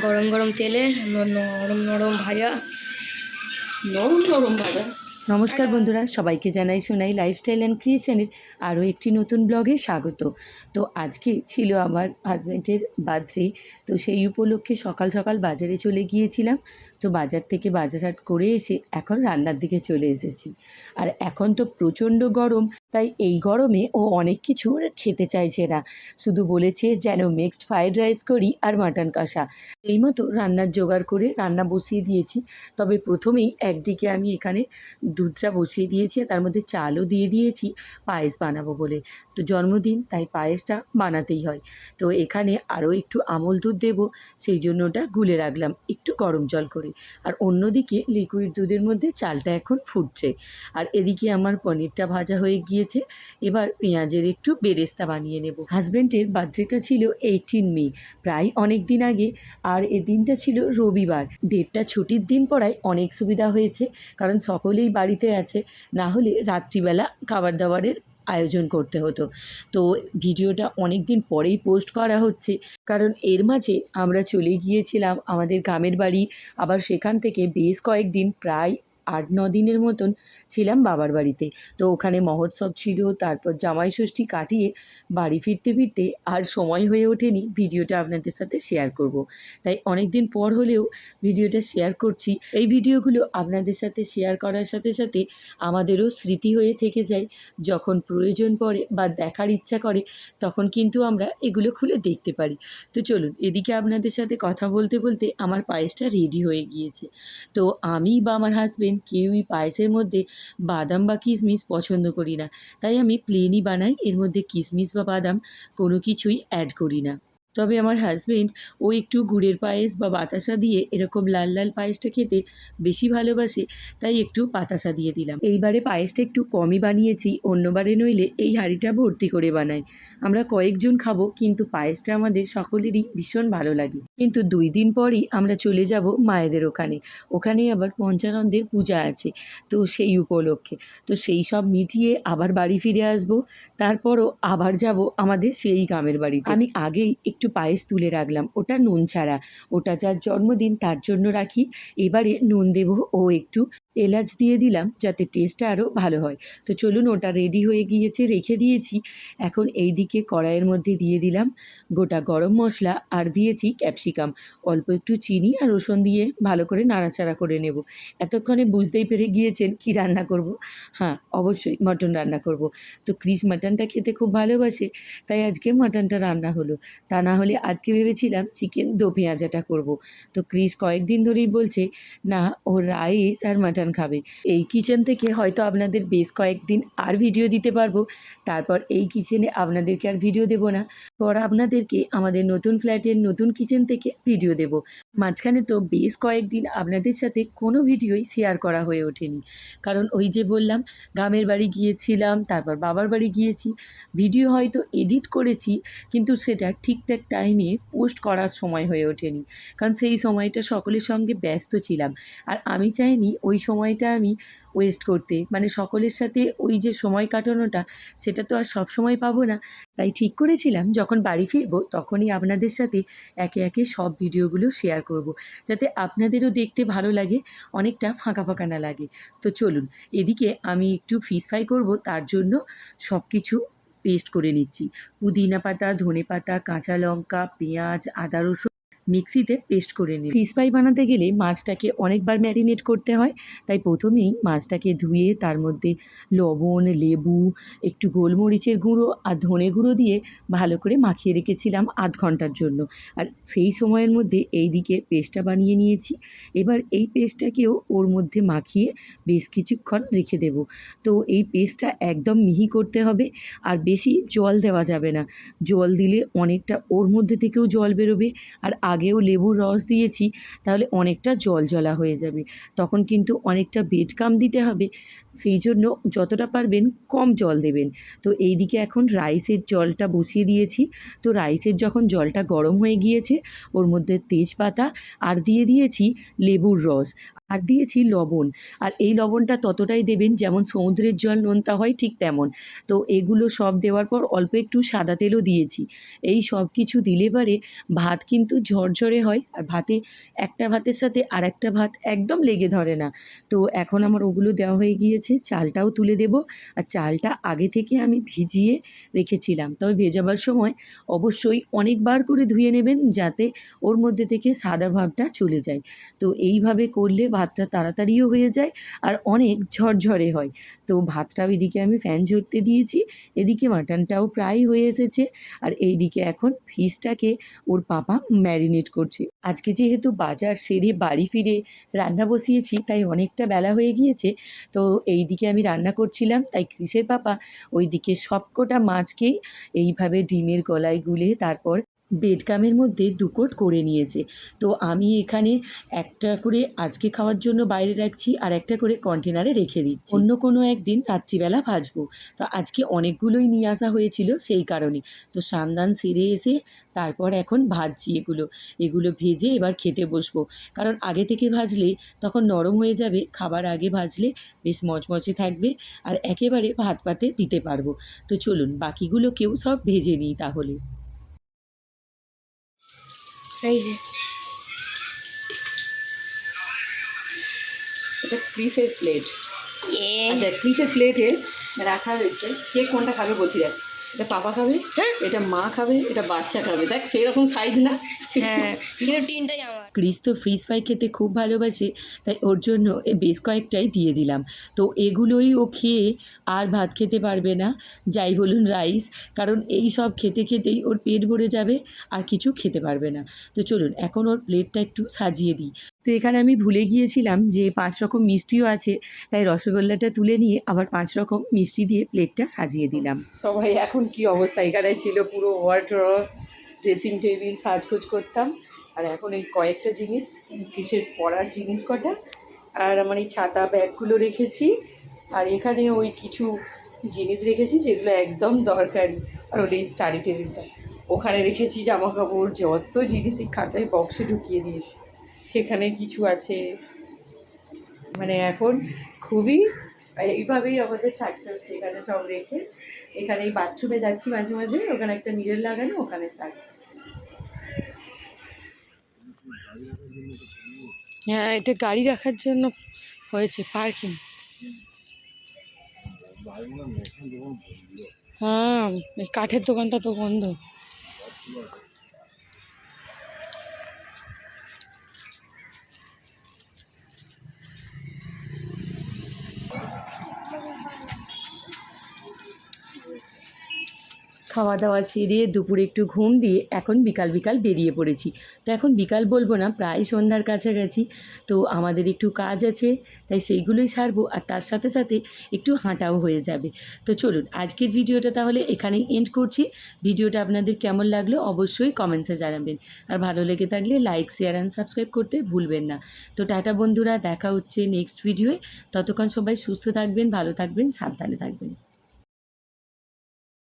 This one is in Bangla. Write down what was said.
গরম গরম তেলে নরম নরম ভাজা। নরম নরম ভাজা। নমস্কার বন্ধুরা সবাইকে জানাই শোনাই লাইফস্টাইল অ্যান্ড ক্রিয়েশনের আরও একটি নতুন ব্লগে স্বাগত। তো আজকে ছিল আমার হাজব্যান্ডের বার্থডে তো সেই উপলক্ষে সকাল সকাল বাজারে চলে গিয়েছিলাম। তো বাজার থেকে বাজারহাট করে এসে এখন রান্নার দিকে চলে এসেছি। আর এখন তো প্রচণ্ড গরম, তাই এই গরমে ও অনেক কিছু খেতে চাইছে না। শুধু বলেছে যেন মিক্সড ফ্রাইড রাইস করি আর মাটন কষা। এই মতো রান্নার জোগাড় করে রান্না বসিয়ে দিয়েছি। তবে প্রথমেই একদিকে আমি এখানে দুধটা বসিয়ে দিয়েছি তার মধ্যে চালও দিয়ে দিয়েছি, পায়েস বানাবো বলে। তো জন্মদিন, তাই পায়েসটা বানাতেই হয়। তো এখানে আরও একটু আমল দুধ দেবো, সেই জন্য ওটা গুলে রাখলাম, একটু গরম জল করে। আর অন্যদিকে লিকুইড দুধের মধ্যে চালটা এখন ফুটছে। আর এদিকে আমার পনিরটা ভাজা হয়ে গিয়েছে। এবার পেঁয়াজের একটু বেরেস্তা বানিয়ে নেব। হাজব্যান্ডের বার্থডেটা ছিল এইটিন মে, প্রায় অনেক দিন আগে। আর এ দিনটা ছিল রবিবার। ডেটটা ছুটির দিন পড়ায় অনেক সুবিধা হয়েছে। কারণ সকলেই বাড়িতে আছে। না হলে রাত্রিবেলা খাবার দাবারের আয়োজন করতে হতো। তো ভিডিওটা অনেক দিন পরেই পোস্ট করা হচ্ছে। কারণ এর মাঝে আমরা চলে গিয়েছিলাম আমাদের গ্রামের বাড়ি। আবার সেখান থেকে বেশ কয়েকদিন প্রায় আট, ন দিনের মতন ছিলাম বাবার বাড়িতে। তো ওখানে মহোৎসব ছিল, তারপর জামাই ষষ্ঠী কাটিয়ে বাড়ি ফিরতে ফিরতে আর সময় হয়ে ওঠেনি, ভিডিওটা আপনাদের সাথে শেয়ার করব। তাই অনেক দিন পর হলেও ভিডিওটা শেয়ার করছি। এই ভিডিওগুলো আপনাদের সাথে শেয়ার করার সাথে সাথে আমাদেরও স্মৃতি হয়ে থেকে যায়। যখন প্রয়োজন পড়ে বা দেখার ইচ্ছা করে, তখন কিন্তু আমরা এগুলো খুলে দেখতে পারি। তো চলুন, এদিকে আপনাদের সাথে কথা বলতে বলতে আমার পায়েসটা রেডি হয়ে গিয়েছে। তো আমি বা আমার হাজবেন্ড কেউই পায়েসের মধ্যে বাদাম বা কিশমিশ পছন্দ করি না। তাই আমি প্লেনই বানাই, এর মধ্যে কিশমিশ বা বাদাম কোনো কিছুই অ্যাড করি না। তবে আমার হাজবেন্ড ও একটু গুড়ের পায়েস বা বাতাসা দিয়ে এরকম লাল লাল পায়েসটা খেতে বেশি ভালোবাসে, তাই একটু বাতাসা দিয়ে দিলাম। এইবারে পায়েসটা একটু কমই বানিয়েছি, অন্যবারে নইলে এই হাঁড়িটা ভর্তি করে বানাই। আমরা কয়েকজন খাব, কিন্তু পায়েসটা আমাদের সকলেরই ভীষণ ভালো লাগে। কিন্তু দুই দিন পরই আমরা চলে যাব মায়েদের ওখানে। ওখানে আবার পঞ্চানন্দের পূজা আছে, তো সেই উপলক্ষে। তো সেই সব মিটিয়ে আবার বাড়ি ফিরে আসব, তারপরও আবার যাব আমাদের সেই গ্রামের বাড়িতে। আমি আগেই একটু পায়েস তুলে রাখলাম। ওটা নুন ছাড়া। ওটা যার জন্মদিন, তার জন্য রাখি। এবারে নুন দেব ও একটু এলাচ দিয়ে দিলাম যাতে টেস্টটা আরও ভালো হয়। তো চলুন, ওটা রেডি হয়ে গিয়েছে, রেখে দিয়েছি। এখন এই দিকে কড়াইয়ের মধ্যে দিয়ে দিলাম গোটা গরম মশলা আর দিয়েছি ক্যাপসিকাম অল্প একটু চিনি আর রসুন দিয়ে ভালো করে নাড়াচাড়া করে নেব। এতক্ষণে বুঝতেই পেরে গিয়েছেন কি রান্না করব। হ্যাঁ অবশ্যই মটন রান্না করব। তো ক্রিস মাটনটা খেতে খুব ভালোবাসে, তাই আজকে মাটনটা রান্না হলো। তা না হলে আজকে ভেবেছিলাম চিকেন দো পেঁয়াজাটা করব। তো ক্রিস কয়েকদিন ধরেই বলছে, না, ও রাইস আর মাটন খাবে। এই কিচেন থেকে হয়তো আপনাদের বেশ কয়েকদিন আর ভিডিও দিতে পারব। তারপর এই কিচেনে আপনাদেরকে আর ভিডিও দেবো না। পর আপনাদেরকে আমাদের নতুন ফ্ল্যাটের নতুন কিচেন থেকে ভিডিও দেব। মাঝখানে তো বেশ কয়েকদিন আপনাদের সাথে কোনো ভিডিওই শেয়ার করা হয়ে ওঠেনি। কারণ ওই যে বললাম, গ্রামের বাড়ি গিয়েছিলাম, তারপর বাবার বাড়ি গিয়েছি। ভিডিও হয়তো এডিট করেছি, কিন্তু সেটা ঠিকঠাক টাইমে পোস্ট করার সময় হয়ে ওঠেনি। কারণ সেই সময়টা সকলের সঙ্গে ব্যস্ত ছিলাম। আর আমি চাইনি ওই সময়টা আমি ওয়েস্ট করতে। মানে সকলের সাথে ওই যে সময় কাটানোটা, সেটা তো আর সব সময় পাবো না। তাই ঠিক করেছিলাম, যখন বাড়ি ফিরবো তখনই আপনাদের সাথে একে একে সব ভিডিওগুলো শেয়ার করব। যাতে আপনাদেরও দেখতে ভালো লাগে, অনেকটা ফাঁকা ফাঁকা না লাগে। তো চলুন, এদিকে আমি একটু ফিশ ফ্রাই করব, তার জন্য সব কিছু পেস্ট করে নিচ্ছি। পুদিনা পাতা ধনে পাতা কাঁচা লঙ্কা পেঁয়াজ আদা রসুন মিক্সিতে পেস্ট করে নিই ফিশ ফ্রাই বানাতে গেলে মাছটাকে অনেকবার ম্যারিনেট করতে হয়। তাই প্রথমেই মাছটাকে ধুয়ে তার মধ্যে লবণ, লেবু, একটু গোলমরিচের গুঁড়ো আর ধনে গুঁড়ো দিয়ে ভালো করে মাখিয়ে রেখেছিলাম আধ ঘণ্টার জন্য। আর সেই সময়ের মধ্যে এই দিকে পেস্টটা বানিয়ে নিয়েছি। এবার এই পেস্টটাকেও ওর মধ্যে মাখিয়ে বেশ কিছুক্ষণ রেখে দেব। তো এই পেস্টটা একদম মিহি করতে হবে আর বেশি জল দেওয়া যাবে না। জল দিলে অনেকটা ওর মধ্যে থেকেও জল বেরোবে। আর আগেও লেবুর রস দিয়েছি, তাহলে অনেকটা জল জলা হয়ে যাবে। তখন কিন্তু অনেকটা বেড কাম দিতে হবে, সেই জন্য যতটা পারবেন কম জল দেবেন। তো এই দিকে এখন রাইসের জলটা বসিয়ে দিয়েছি। তো রাইসের যখন জলটা গরম হয়ে গিয়েছে, ওর মধ্যে তেজপাতা আর দিয়ে দিয়েছি লেবুর রস। আর দিয়েছি লবণ। আর এই লবণটা ততটাই দেবেন যেমন সমুদ্রের জল নোনতা হয় ঠিক তেমন। তো এগুলো সব দেওয়ার পর অল্প একটু সাদা তেলও দিয়েছি। এই সব কিছু দিলে পারে ভাত কিন্তু ঝরঝরে হয় আর ভাতে একটা ভাতের সাথে আর একটা ভাত একদম লেগে ধরে না। তো এখন আমার ওগুলো দেওয়া হয়ে গিয়েছে, চালটাও তুলে দেব। আর চালটা আগে থেকে আমি ভিজিয়ে রেখেছিলাম। তবে ভেজাবার সময় অবশ্যই অনেকবার করে ধুয়ে নেবেন যাতে ওর মধ্যে থেকে সাদা ভাবটা চলে যায়। তো এইভাবে করলে ভাতটা তাড়াতাড়িও হয়ে যায় আর অনেক ঝরঝরে হয়। তো ভাতটাও এদিকে আমি ফ্যান ঝরতে দিয়েছি, এদিকে মাটনটাও প্রায় হয়ে এসেছে আর এইদিকে এখন ফিশটাকে ওর পাপা ম্যারিনেট করছে। আজকে যেহেতু বাজার সেরে বাড়ি ফিরে রান্না বসিয়েছি, তাই অনেকটা বেলা হয়ে গিয়েছে, তো এই দিকে আমি রান্না করছিলাম, তাই ক্রিসের পাপা ওইদিকে সবকটা মাছকেই এইভাবে ডিমের গলায় গুলে তারপর বেডকামের মধ্যে দুকোট করে নিয়েছে। তো আমি এখানে একটা করে আজকে খাওয়ার জন্য বাইরে রাখছি আর একটা করে কন্টেনারে রেখে দিচ্ছি। অন্য কোনো একদিন রাত্রিবেলা ভাজবো। তো আজকে অনেকগুলোই নিয়ে আসা হয়েছিল সেই কারণে। তো সান্দান সেরে এসে তারপর এখন ভাজছি এগুলো। এগুলো ভেজে এবার খেতে বসবো। কারণ আগে থেকে ভাজলে তখন নরম হয়ে যাবে, খাবার আগে ভাজলে বেশ মচমচে থাকবে আর একেবারে ভাত পাতে দিতে পারব। তো চলুন বাকিগুলোকেও সব ভেজে নিই তাহলে। এই যে এটা ক্রিসের প্লেট এ আচ্ছা ক্রিসের প্লেটে রাখা হয়েছে। কে কোনটা খাবে বলছি দেখ। এটা পাপা খাবে হ্যাঁ। এটা মা খাবে এটা বাচ্চা খাবে। দেখ সেই রকম সাইজ না। হ্যাঁ। তিনটাই আমার। ক্রিস তো ফ্রিজ ফ্রাই খেতে খুব ভালোবাসে তাই ওর জন্য এ বেশ কয়েকটাই দিয়ে দিলাম। তো এগুলোই ও খেয়ে আর ভাত খেতে পারবে না। যাই বলুন রাইস কারণ এই সব খেতে খেতেই ওর পেট ভরে যাবে আর কিছু খেতে পারবে না। তো চলুন এখন ওর প্লেটটা একটু সাজিয়ে দিই। তো এখানে আমি ভুলে গিয়েছিলাম যে পাঁচ রকম মিষ্টিও আছে, তাই রসগোল্লাটা তুলে নিয়ে আবার পাঁচ রকম মিষ্টি দিয়ে প্লেটটা সাজিয়ে দিলাম। সবাই, এখন কি অবস্থা? এখানে ছিল পুরো ওয়ার্ড্রপ ড্রেসিং টেবিল সাজগোজ করতাম। আর এখন এই কয়েকটা জিনিস, কিসের পড়ার জিনিস কটা? আর আমার এই ছাতা ব্যাগগুলো রেখেছি। আর এখানে ওই কিছু জিনিস রেখেছি যেগুলো একদম দরকারি। আর ওর এই স্টাডি টেবিলটা ওখানে রেখেছি জামা কাপড় যত জিনিস এই খাতায় বক্সে ঢুকিয়ে দিয়েছি। সেখানে কিছু আছে। মানে এখন খুবই, এইভাবেই আমাদের থাকতে হচ্ছে এখানে সব রেখে। এখানে এই বাথরুমে যাচ্ছি মাঝে মাঝে, ওখানে একটা মিরর লাগানো, ওখানে থাকছি হ্যাঁ এটা গাড়ি রাখার জন্য হয়েছে পার্কিং হ্যাঁ কাঠের দোকানটা তো বন্ধ। খাওয়া দাওয়া সেরে দুপুরে একটু ঘুম দিয়ে এখন বিকাল বিকাল বেরিয়ে পড়েছি। তো এখন বিকাল বলব না, প্রায় সন্ধ্যার কাছাকাছি। তো আমাদের একটু কাজ আছে, তাই সেইগুলোই সারবো আর তার সাথে সাথে একটু হাঁটাও হয়ে যাবে। তো চলুন, আজকের ভিডিওটা তাহলে এখানেই এন্ড করছি। ভিডিওটা আপনাদের কেমন লাগল অবশ্যই কমেন্টসে জানাবেন। আর ভালো লেগে থাকলে লাইক শেয়ার অ্যান্ড সাবস্ক্রাইব করতে ভুলবেন না। তো টাটা বন্ধুরা, দেখা হচ্ছে নেক্সট ভিডিওয়ে ততক্ষণ সবাই সুস্থ থাকবেন, ভালো থাকবেন, সাবধানে থাকবেন।